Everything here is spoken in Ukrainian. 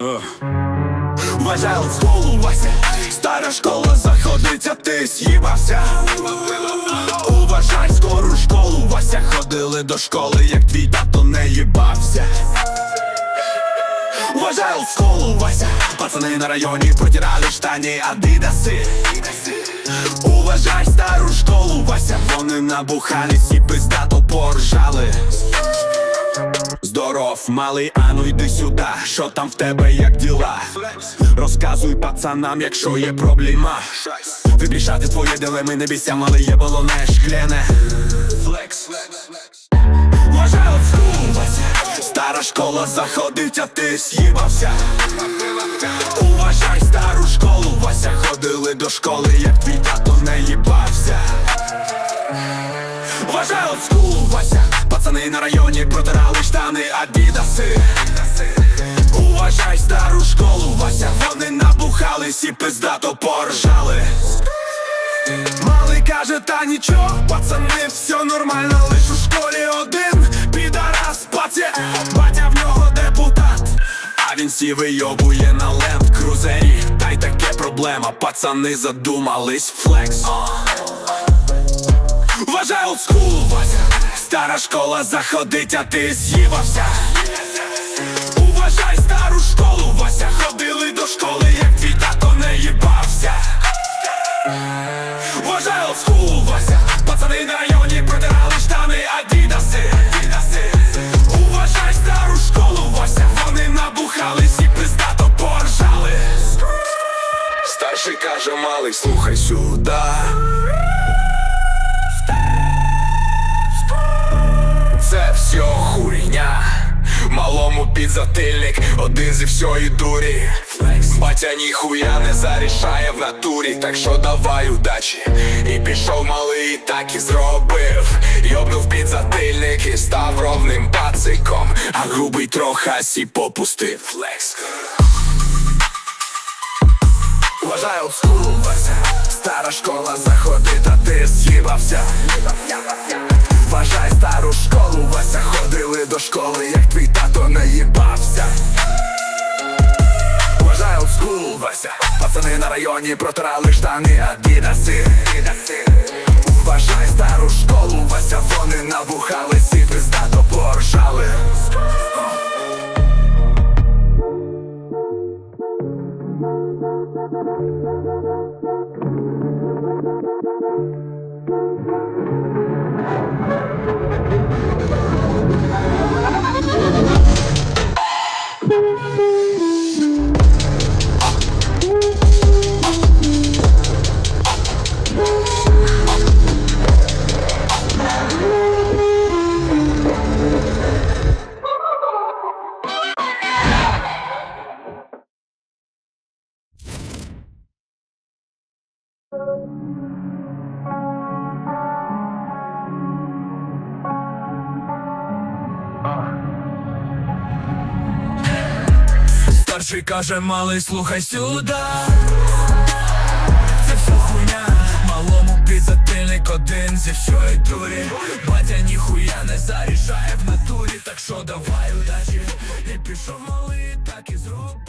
Вважай школу, Вася Стара школа заходить, а ти з'їбався. Уважай скору школу, Вася Ходили до школи, як твій тато не їбався. Уважай школу, Вася Пацани на районі протирали штані адидаси. Уважай стару школу, Вася. Вони набухались і пиздато поржали Здоров, малий, ану йди сюди, що там в тебе, як діла? Розказуй пацанам, якщо є проблема. Вирішати твої дилеми, не бійся, малий, є балоне шкляне Флекс. Вважай от Вася Стара школа заходить, а ти з'їбався. Уважай стару школу, Вася Ходили до школи, як твій тато На районі протирали штани. Адідаси. Уважай стару школу, Вася Вони набухались і пиздато поржали. Малий каже, та нічого, пацани, все нормально, лиш у школі один Підарас, паці, батя в нього депутат А він сівий йобує на ленд крузері Та й таке проблема, пацани задумались флекс. Вважай олдскул, Вася Стара школа заходить, а ти з'їбався Уважай стару школу, Вася. Ходили до школи, як твій тато не їбався. Вважай олдскул, Вася. Пацани на районі протирали штани адідаси. Уважай стару школу, Вася. Вони набухались і пиздато поржали. Старший каже, малий, слухай сюди Малому підзатильник, один зі всьої дурі. Батя ніхуя не зарішає в натурі, так що давай удачі. І пішов малий, так і зробив. Йобнув підзатильник і став ровним пациком. А грубий троха сі попустив. Флекс Вважай олдскул, Вася Стара школа заходить, а ти з'їбався. Вважай стару школу, Вася Ходили до школи, Вася Пацани на районі протирали штани, адідаси. Уважай стару школу, Вася Вони набухались і пиздато поржали Старший каже, малий, слухай сюди Це все хуйня. Малому підзатильник один зі всьої дурі. Батя ніхуя не зарішає в натурі Так що давай удачі. І пішов малий, так і зробив